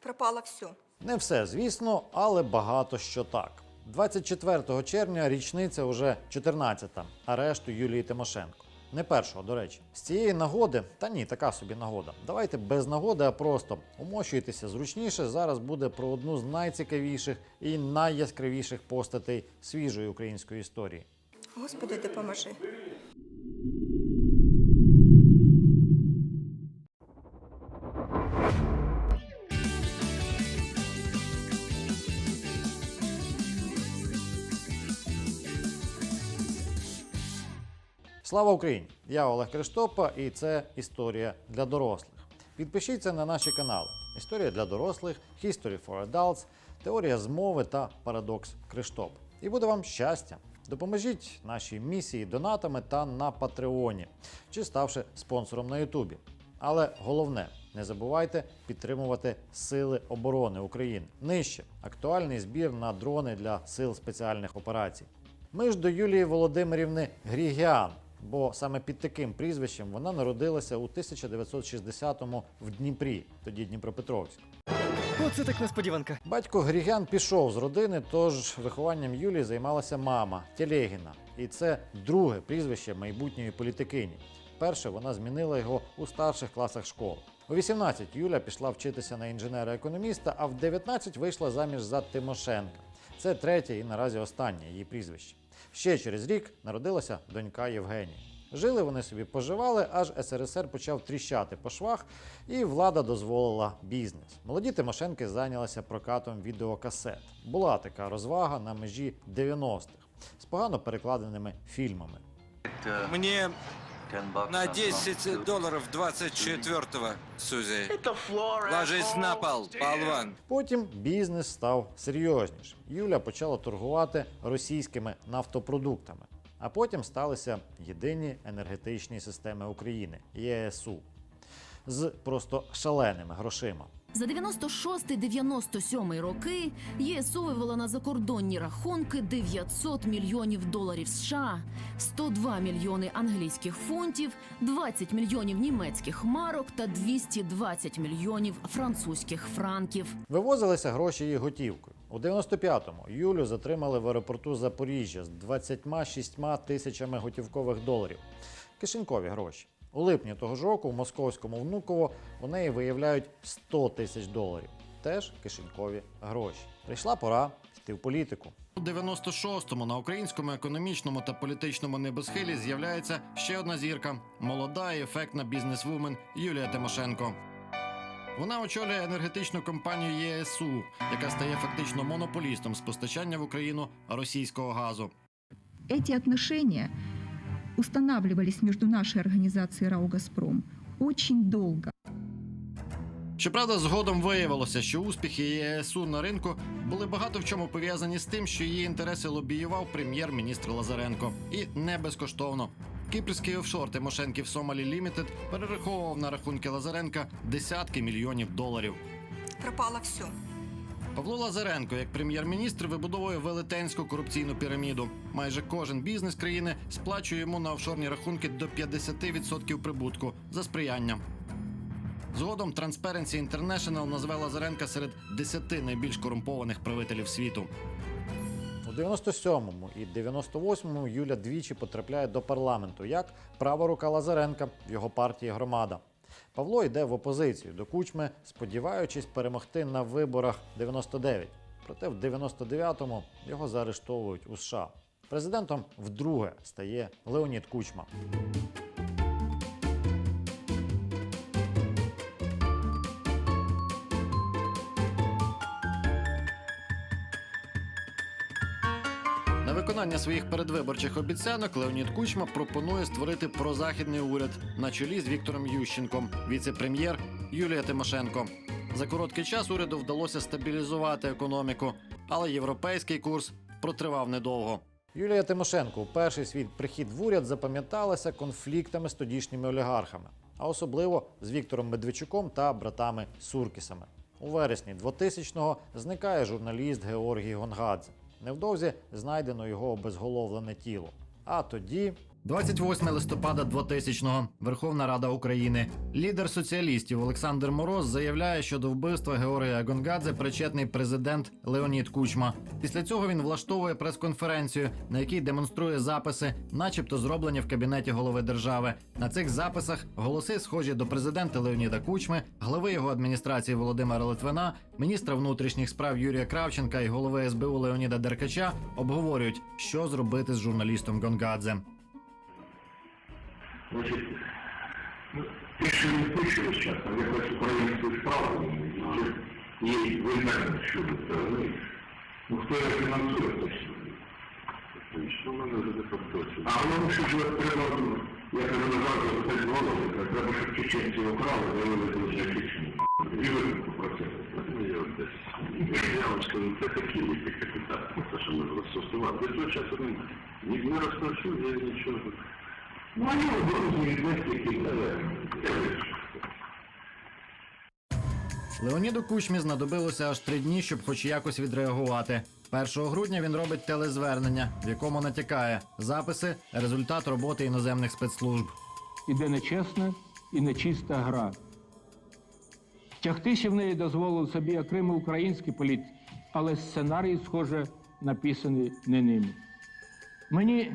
Пропало все. Не все, звісно, але багато що так. 24 червня річниця уже 14-та арешту Юлії Тимошенко. Не першого, до речі. З цієї нагоди, та ні, така собі нагода. Давайте без нагоди, а просто умощуйтеся зручніше. Зараз буде про одну з найцікавіших і найяскравіших постатей свіжої української історії. Господи, допоможи. Слава Україні! Я Олег Криштопа, і це історія для дорослих. Підпишіться на наші канали: Історія для дорослих, History for Adults, Теорія змови та Парадокс Криштоп. І буде вам щастя! Допоможіть нашій місії донатами та на Патреоні, чи ставши спонсором на Ютубі. Але головне, не забувайте підтримувати Сили оборони України. Нижче актуальний збір на дрони для сил спеціальних операцій. Ми ж до Юлії Володимирівни Грігіан, бо саме під таким прізвищем вона народилася у 1960-му в Дніпрі, тоді Дніпропетровськ. Оце так несподіванка. Батько Грігян пішов з родини, тож вихованням Юлії займалася мама Телегіна. І це друге прізвище майбутньої політикині. Перше вона змінила його у старших класах школи. У 18 Юля пішла вчитися на інженера-економіста, а в 19 вийшла заміж за Тимошенка. Це третє і наразі останнє її прізвище. Ще через рік народилася донька Євгенія. Жили вони собі поживали, аж СРСР почав тріщати по швах, і влада дозволила бізнес. Молоді Тимошенки зайнялися прокатом відеокасет. Була така розвага на межі 90-х з погано перекладеними фільмами. Мне на 10 доларів 24-го, Сузі. Ложись на пол, полван. Потім бізнес став серйознішим. Юля почала торгувати російськими нафтопродуктами. А потім сталися єдині енергетичні системи України ЄСУ з просто шаленими грошима. За 96-97 роки ЄСУ вивела на закордонні рахунки 900 мільйонів доларів США, 102 мільйони англійських фунтів, 20 мільйонів німецьких марок та 220 мільйонів французьких франків. Вивозилися гроші і готівкою. У 95-му Юлю затримали в аеропорту Запоріжжя з 26 тисячами готівкових доларів. Кишенькові гроші. У липні того ж року в московському внуково у неї виявляють 100 тисяч доларів. Теж кишенькові гроші. Прийшла пора йти в політику. У 96-му на українському економічному та політичному небосхилі з'являється ще одна зірка молода і ефектна бізнесвумен Юлія Тимошенко. Вона очолює енергетичну компанію ЄСУ, яка стає фактично монополістом з постачання в Україну російського газу. Эти отношения устанавливались между нашей организацией РАО «Газпром» очень долго. Щоправда, згодом виявилося, що успіхи ЄСУ на ринку були багато в чому пов'язані з тим, що її інтереси лобіював прем'єр-міністр Лазаренко. І не безкоштовно. Кіпрський офшор Тимошенків Сомалі Лімітед перераховував на рахунки Лазаренка десятки мільйонів доларів. Пропало все. Павло Лазаренко, як прем'єр-міністр, вибудовує велетенську корупційну піраміду. Майже кожен бізнес країни сплачує йому на офшорні рахунки до 50% прибутку за сприяння. Згодом Transparency International назве Лазаренка серед 10 найбільш корумпованих правителів світу. У 97-му і 98-му Юля двічі потрапляє до парламенту як права рука Лазаренка в його партії Громада. Павло йде в опозицію до кучми, сподіваючись перемогти на виборах 99. Проте в 99-му його заарештовують у США. Президентом вдруге стає Леонід Кучма. Виконання своїх передвиборчих обіцянок Леонід Кучма пропонує створити прозахідний уряд на чолі з Віктором Ющенком, віце-прем'єр Юлія Тимошенко. За короткий час уряду вдалося стабілізувати економіку, але європейський курс протривав недовго. Юлія Тимошенко у перший свій прихід в уряд запам'яталася конфліктами з тодішніми олігархами, а особливо з Віктором Медведчуком та братами Суркісами. У вересні 2000-го зникає журналіст Георгій Гонгадзе. Невдовзі знайдено його обезголовлене тіло. А тоді 28 листопада 2000-го. Верховна Рада України. Лідер соціалістів Олександр Мороз заявляє, що до вбивства Георгія Гонгадзе причетний президент Леонід Кучма. Після цього він влаштовує прес-конференцію, на якій демонструє записи, начебто зроблені в кабінеті голови держави. На цих записах голоси схожі до президента Леоніда Кучми, глави його адміністрації Володимира Литвина, міністра внутрішніх справ Юрія Кравченка і голови СБУ Леоніда Деркача обговорюють, що зробити з журналістом Гонгадзе. Значить, ну, те, що не пишемо зараз, там якось українською справою, є вимерно щодо цього. ну, Ну, хто його фінансує, точно. Що мене вже не точно. А воно що ж треба, ну, я назад запитати голову, треба, щоб чеченці украли, заявили до Чечні. І виникнув процес. Ну, я вам скажу, це такі ліки капітал, те, що ми розсосувати. До цього часу. Ні, не розпрошу, я нічого. Ну, але я вирішив. Леоніду Кучмі знадобилося аж три дні, щоб хоч якось відреагувати. 1 грудня він робить телезвернення, в якому натякає записи, результат роботи іноземних спецслужб. іде нечесна і нечиста гра. Тягтися в неї дозволив собі окремий український політик, але сценарій, схоже, написаний не ними. Мені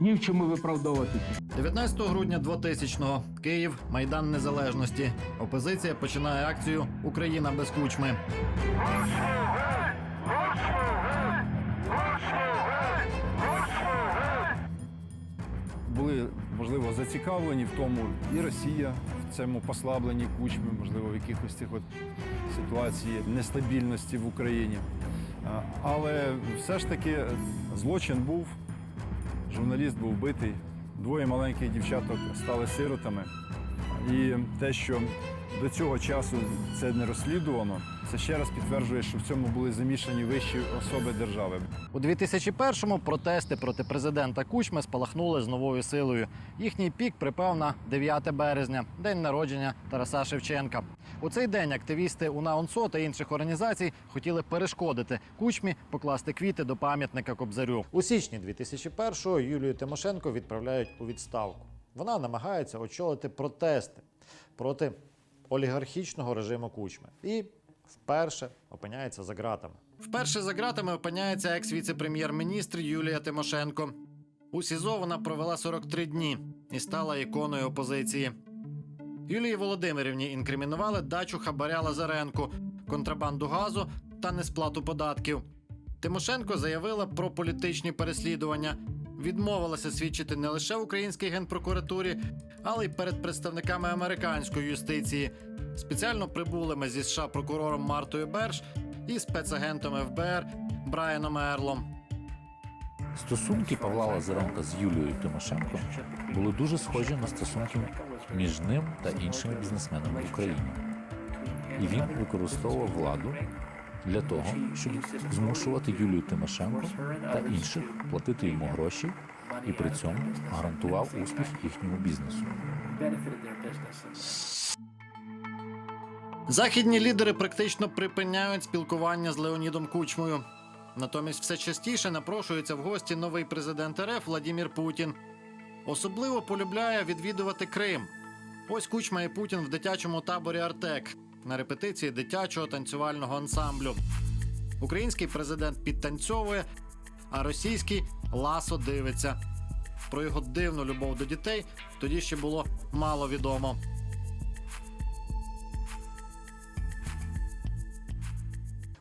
ні в чому виправдовуватися. 19 грудня 2000-го. Київ, Майдан Незалежності. Опозиція починає акцію Україна без кучми. були можливо зацікавлені в тому і Росія в цьому послабленні кучми, можливо, в якихось цих от ситуації нестабільності в Україні. Але все ж таки злочин був, журналіст був вбитий, двоє маленьких дівчаток стали сиротами. І те, що до цього часу це не розслідувано, це ще раз підтверджує, що в цьому були замішані вищі особи держави. У 2001-му протести проти президента Кучми спалахнули з новою силою. Їхній пік припав на 9 березня, день народження Тараса Шевченка. У цей день активісти УНАУНСО та інших організацій хотіли перешкодити Кучмі покласти квіти до пам'ятника Кобзарю. У січні 2001-го Юлію Тимошенко відправляють у відставку. Вона намагається очолити протести проти олігархічного режиму Кучми і вперше опиняється за ґратами. Вперше за ґратами опиняється екс-віце-прем'єр-міністр Юлія Тимошенко. У СІЗО вона провела 43 дні і стала іконою опозиції. Юлії Володимирівні інкримінували дачу хабаря Лазаренку, контрабанду газу та несплату податків. Тимошенко заявила про політичні переслідування, відмовилася свідчити не лише в українській генпрокуратурі, але й перед представниками американської юстиції, спеціально прибулими зі США прокурором Мартою Берш і спецагентом ФБР Брайаном Ерлом. Стосунки Павла Лазаренка з Юлією Тимошенко були дуже схожі на стосунки між ним та іншими бізнесменами в Україні. І він використовував владу для того, щоб змушувати Юлію Тимошенко та інших платити йому гроші і при цьому гарантував успіх їхньому бізнесу. Західні лідери практично припиняють спілкування з Леонідом Кучмою. Натомість все частіше напрошується в гості новий президент РФ Владімір Путін. Особливо полюбляє відвідувати Крим. Ось Кучма і Путін в дитячому таборі Артек на репетиції дитячого танцювального ансамблю. Український президент підтанцьовує, а російський ласо дивиться. Про його дивну любов до дітей тоді ще було мало відомо.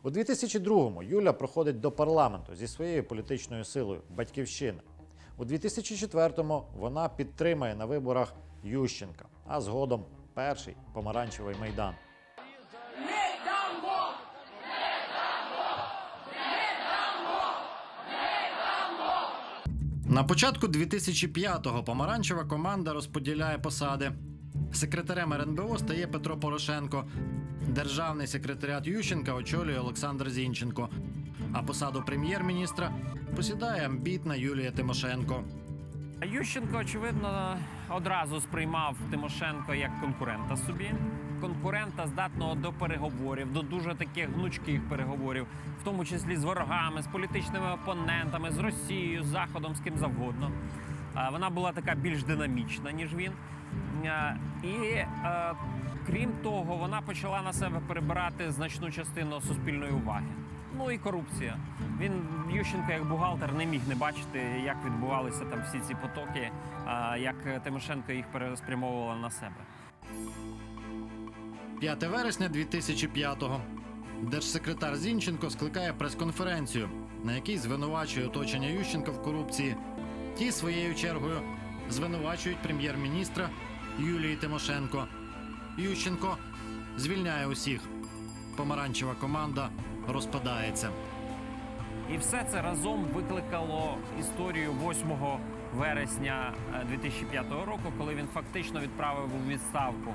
У 2002-му Юля проходить до парламенту зі своєю політичною силою Батьківщина. У 2004-му вона підтримає на виборах Ющенка, а згодом перший помаранчевий майдан. На початку 2005-го помаранчева команда розподіляє посади. Секретарем РНБО стає Петро Порошенко. Державний секретаріат Ющенка очолює Олександр Зінченко. А посаду прем'єр-міністра посідає амбітна Юлія Тимошенко. Ющенко, очевидно, одразу сприймав Тимошенко як конкурента собі. Конкурента, здатного до переговорів, до дуже таких гнучких переговорів, в тому числі з ворогами, з політичними опонентами, з Росією, з Заходом, з ким завгодно. Вона була така більш динамічна, ніж він. І крім того, вона почала на себе перебирати значну частину суспільної уваги. Ну і корупція. Він Ющенко, як бухгалтер, не міг не бачити, як відбувалися там всі ці потоки, як Тимошенко їх переспрямовувала на себе. 5 вересня 2005-го. Держсекретар Зінченко скликає прес-конференцію, на якій звинувачує оточення Ющенка в корупції. Ті своєю чергою звинувачують прем'єр-міністра Юлії Тимошенко. Ющенко звільняє усіх. Помаранчева команда розпадається. І все це разом викликало історію 8 вересня е, 2005 року, коли він фактично відправив у відставку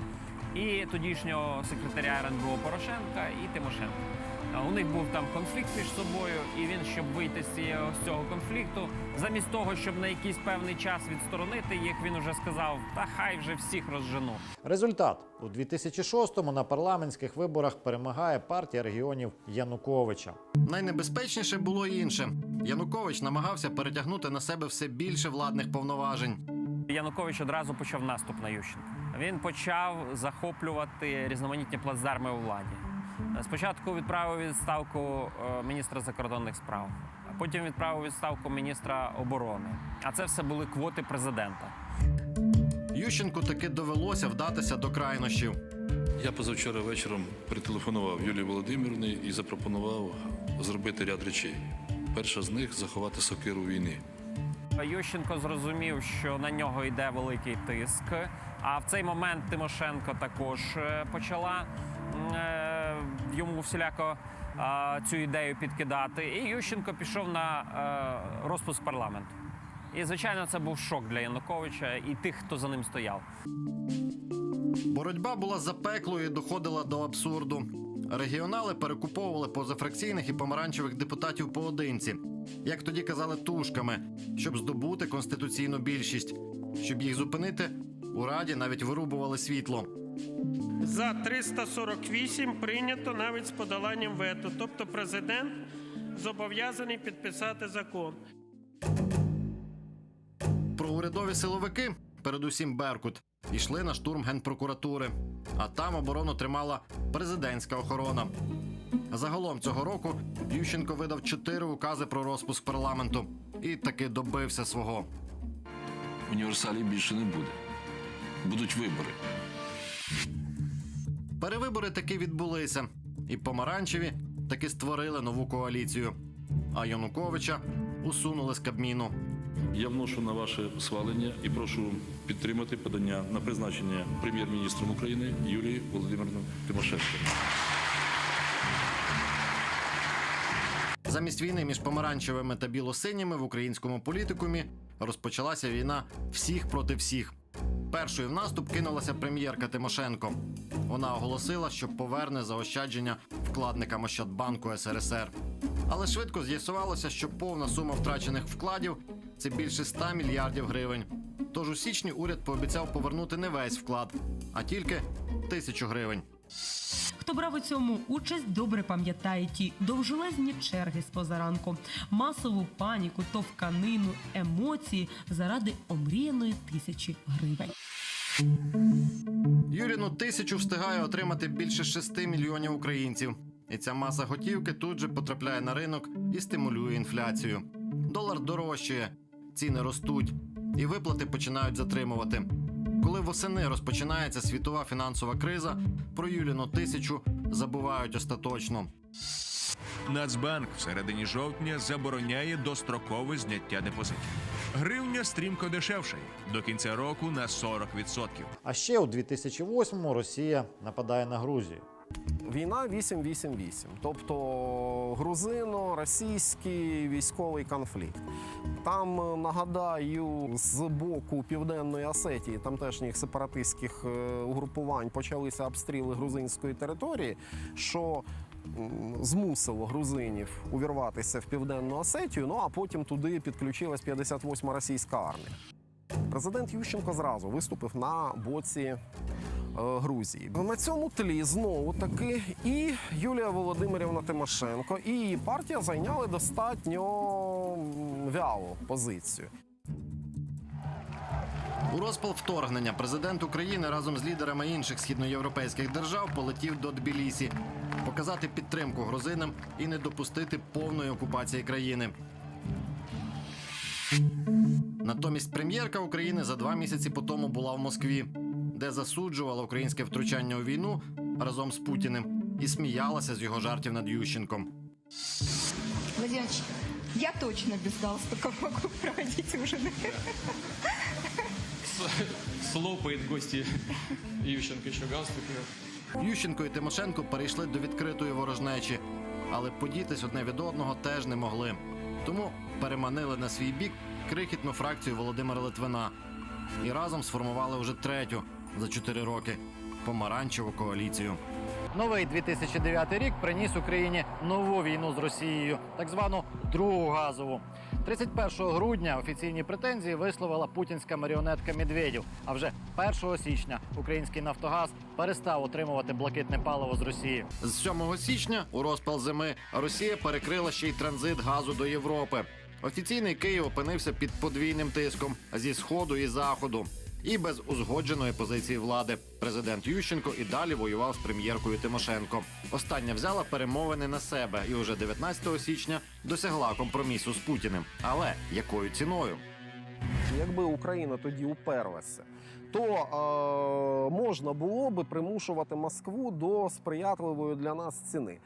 і тодішнього секретаря РНБО Порошенка і Тимошенка. У них був там конфлікт між собою, і він, щоб вийти з цього, з цього конфлікту, замість того, щоб на якийсь певний час відсторонити їх, він уже сказав: та хай вже всіх розжену. Результат у 2006-му на парламентських виборах перемагає партія регіонів Януковича. Найнебезпечніше було інше. Янукович намагався перетягнути на себе все більше владних повноважень. Янукович одразу почав наступ на Ющенка. Він почав захоплювати різноманітні плацдарми у владі. Спочатку відправив відставку е, міністра закордонних справ, а потім відправив відставку міністра оборони. А це все були квоти президента. Ющенку таки довелося вдатися до крайнощів. Я позавчора вечором перетелефонував Юлії Володимирівні і запропонував зробити ряд речей. Перша з них заховати сокиру війни. Ющенко зрозумів, що на нього йде великий тиск. А в цей момент Тимошенко також е, почала е, йому всіляко е, цю ідею підкидати. І Ющенко пішов на е, розпуск парламенту. І, звичайно, це був шок для Януковича і тих, хто за ним стояв. Боротьба була запеклою і доходила до абсурду. Регіонали перекуповували позафракційних і помаранчевих депутатів поодинці, як тоді казали, тушками, щоб здобути конституційну більшість. Щоб їх зупинити, у раді навіть вирубували світло. За 348 прийнято навіть з подоланням вето. Тобто президент зобов'язаний підписати закон. Проурядові силовики, передусім Беркут, йшли на штурм генпрокуратури, а там оборону тримала президентська охорона. Загалом цього року Ющенко видав чотири укази про розпуск парламенту і таки добився свого. Універсалів більше не буде. Будуть вибори. Перевибори таки відбулися, і помаранчеві таки створили нову коаліцію. А Януковича усунули з Кабміну. Я вношу на ваше свалення і прошу підтримати подання на призначення прем'єр-міністром України Юлії Володимирівни Тимошенко. Замість війни між помаранчевими та білосиніми в українському політикумі розпочалася війна всіх проти всіх. Першою в наступ кинулася прем'єрка Тимошенко. Вона оголосила, що поверне заощадження вкладникам Ощадбанку СРСР. Але швидко з'ясувалося, що повна сума втрачених вкладів це більше 100 мільярдів гривень. Тож у січні уряд пообіцяв повернути не весь вклад, а тільки тисячу гривень. Хто брав у цьому участь, добре пам'ятає ті довжелезні черги з позаранку, масову паніку, товканину, емоції заради омріяної тисячі гривень. Юріну тисячу встигає отримати більше 6 мільйонів українців. І ця маса готівки тут же потрапляє на ринок і стимулює інфляцію. Долар дорожчає, ціни ростуть, і виплати починають затримувати. Коли восени розпочинається світова фінансова криза, про Юліну тисячу забувають остаточно. Нацбанк в середині жовтня забороняє дострокове зняття депозитів. Гривня стрімко дешевшає до кінця року на 40%. А ще у 2008-му Росія нападає на Грузію. Війна 8-8-8, тобто грузино-російський військовий конфлікт. Там е, нагадаю, з боку південної Осетії, тамтешніх сепаратистських е, угрупувань почалися обстріли грузинської території, що змусило грузинів увірватися в південну Осетію. Ну а потім туди підключилась 58-ма російська армія. Президент Ющенко зразу виступив на боці Грузії. На цьому тлі знову таки і Юлія Володимирівна Тимошенко, і її партія зайняли достатньо вялу позицію. У розпал вторгнення президент України разом з лідерами інших східноєвропейських держав полетів до Тбілісі, показати підтримку грузинам і не допустити повної окупації країни. Натомість прем'єрка України за два місяці по тому була в Москві, де засуджувала українське втручання у війну разом з Путіним і сміялася з його жартів над Ющенком. Владимирович, я точно без галстука могу проводить ужины. Слопает гости Ющенко еще галстуки. Ющенко і Тимошенко перейшли до відкритої ворожнечі, але подітись одне від одного теж не могли. Тому переманили на свій бік крихітну фракцію Володимира Литвина і разом сформували вже третю за чотири роки помаранчеву коаліцію. Новий 2009 рік приніс Україні нову війну з Росією, так звану другу газову. 31 грудня офіційні претензії висловила путінська маріонетка Медведєв. А вже 1 січня український Нафтогаз перестав отримувати блакитне паливо з Росії. З 7 січня у розпал зими Росія перекрила ще й транзит газу до Європи. Офіційний Київ опинився під подвійним тиском зі сходу і заходу. І без узгодженої позиції влади президент Ющенко і далі воював з прем'єркою Тимошенко. Остання взяла перемовини на себе і уже 19 січня досягла компромісу з Путіним. Але якою ціною? Якби Україна тоді уперлася, то е, можна було би примушувати Москву до сприятливої для нас ціни.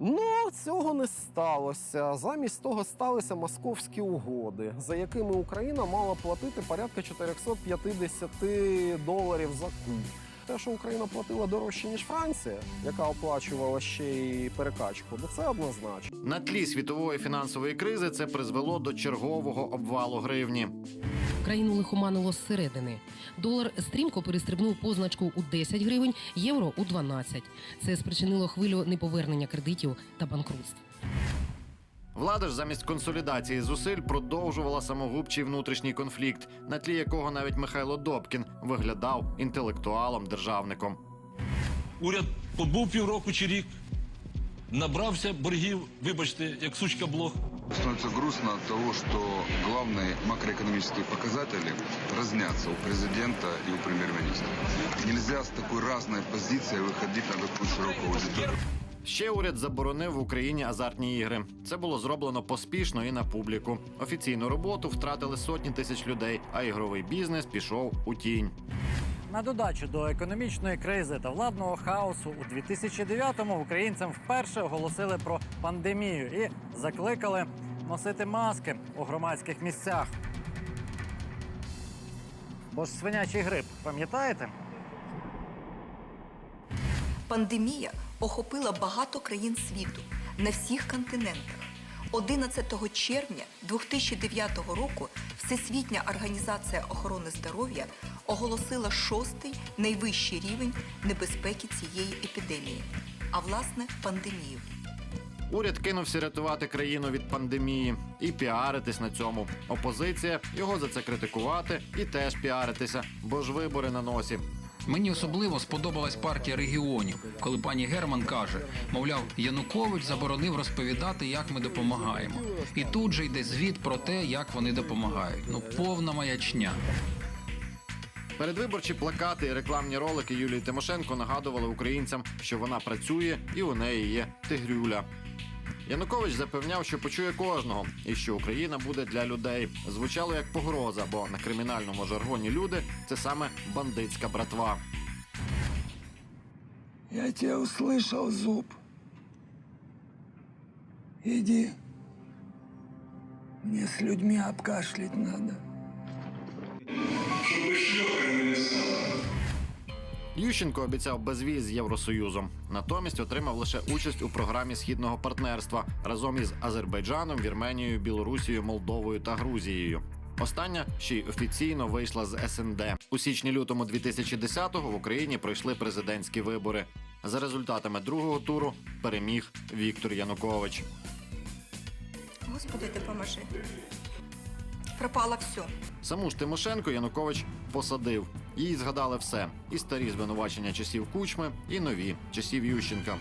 Ну, цього не сталося. Замість того сталися московські угоди, за якими Україна мала платити порядка 450 доларів за куб. Те, що Україна платила дорожче, ніж Франція, яка оплачувала ще й перекачку, то це однозначно. На тлі світової фінансової кризи це призвело до чергового обвалу гривні. Країну лихоманило зсередини. Долар стрімко перестрибнув позначку у 10 гривень, євро у 12. Це спричинило хвилю неповернення кредитів та банкрутств. Влада ж замість консолідації зусиль продовжувала самогубчий внутрішній конфлікт, на тлі якого навіть Михайло Добкін виглядав інтелектуалом-державником. Уряд побув півроку чи рік, набрався боргів, вибачте, як сучка блох. Становится грустно от того, что главные макроэкономические показатели разнятся у президента и у премьер-министра. Нельзя с такой разной позицией выходить на такую широкую аудиторию. Ще уряд заборонив в Україні азартні ігри. Це було зроблено поспішно і на публіку. Офіційну роботу втратили сотні тисяч людей, а ігровий бізнес пішов у тінь. На додачу до економічної кризи та владного хаосу у 2009-му українцям вперше оголосили про пандемію і закликали носити маски у громадських місцях. Бо ж свинячий грип, пам'ятаєте? Пандемія охопила багато країн світу на всіх континентах. 11 червня 2009 року Всесвітня організація охорони здоров'я оголосила шостий найвищий рівень небезпеки цієї епідемії, а власне пандемію. Уряд кинувся рятувати країну від пандемії і піаритись на цьому. Опозиція його за це критикувати і теж піаритися, бо ж вибори на носі. Мені особливо сподобалась партія регіонів, коли пані Герман каже: мовляв, Янукович заборонив розповідати, як ми допомагаємо. І тут же йде звіт про те, як вони допомагають. Ну повна маячня. Передвиборчі плакати і рекламні ролики Юлії Тимошенко нагадували українцям, що вона працює і у неї є тигрюля. Янукович запевняв, що почує кожного, і що Україна буде для людей. Звучало як погроза, бо на кримінальному жаргоні люди це саме бандитська братва. Я тебя услышал, Зуб. Иди. Мне с людьми обкашлять надо. Шлюхами не стало. Ющенко обіцяв безвіз з Євросоюзом. Натомість отримав лише участь у програмі східного партнерства разом із Азербайджаном, Вірменією, Білорусією, Молдовою та Грузією. Остання ще й офіційно вийшла з СНД. У січні-лютому 2010-го в Україні пройшли президентські вибори. За результатами другого туру переміг Віктор Янукович. Господи, допоможи. Пропало все. Саму ж Тимошенко Янукович посадив Їй згадали все: і старі звинувачення часів кучми, і нові часів Ющенка.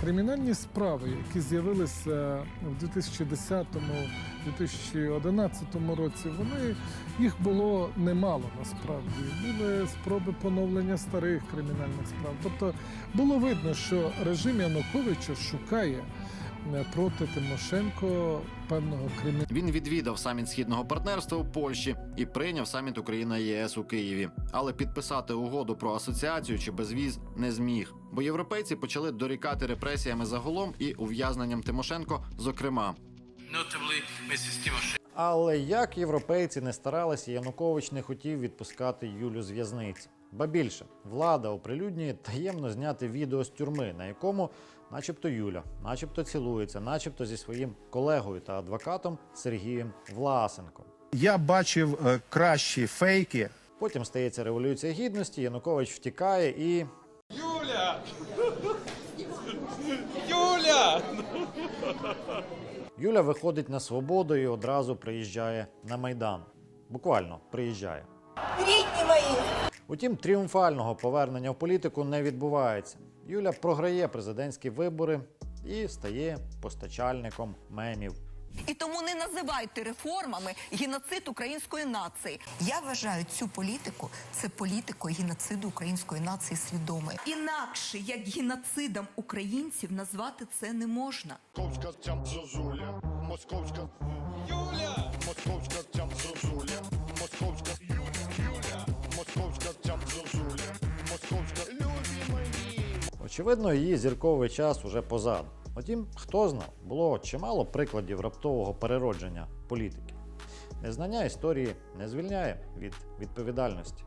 Кримінальні справи, які з'явилися в 2010-2011 році, вони їх було немало насправді. Були спроби поновлення старих кримінальних справ. Тобто було видно, що режим Януковича шукає е, проти Тимошенко певного кримі. Він відвідав саміт східного партнерства у Польщі і прийняв саміт Україна ЄС у Києві. Але підписати угоду про асоціацію чи безвіз не зміг, бо європейці почали дорікати репресіями загалом і ув'язненням Тимошенко, зокрема. Але як європейці не старалися, Янукович не хотів відпускати Юлю з в'язниці. Ба більше, влада оприлюднює таємно зняти відео з тюрми, на якому, начебто, Юля, начебто цілується, начебто зі своїм колегою та адвокатом Сергієм Власенком. Я бачив е, кращі фейки. Потім стається революція гідності, Янукович втікає і. Юля! Юля! Юля виходить на свободу і одразу приїжджає на Майдан. Буквально приїжджає. Рідні мої! Утім, тріумфального повернення в політику не відбувається. Юля програє президентські вибори і стає постачальником мемів. І тому не називайте реформами геноцид української нації. Я вважаю цю політику це політикою геноциду української нації свідомої. Інакше як геноцидом українців назвати це не можна. Московська цям зозуля, московська Юля, московська цям зозуля, московська Юля, московська цям зозуля, московська любі мої. Очевидно, її зірковий час уже позаду. Втім, хто знав, було чимало прикладів раптового переродження політики. Незнання історії не звільняє від відповідальності.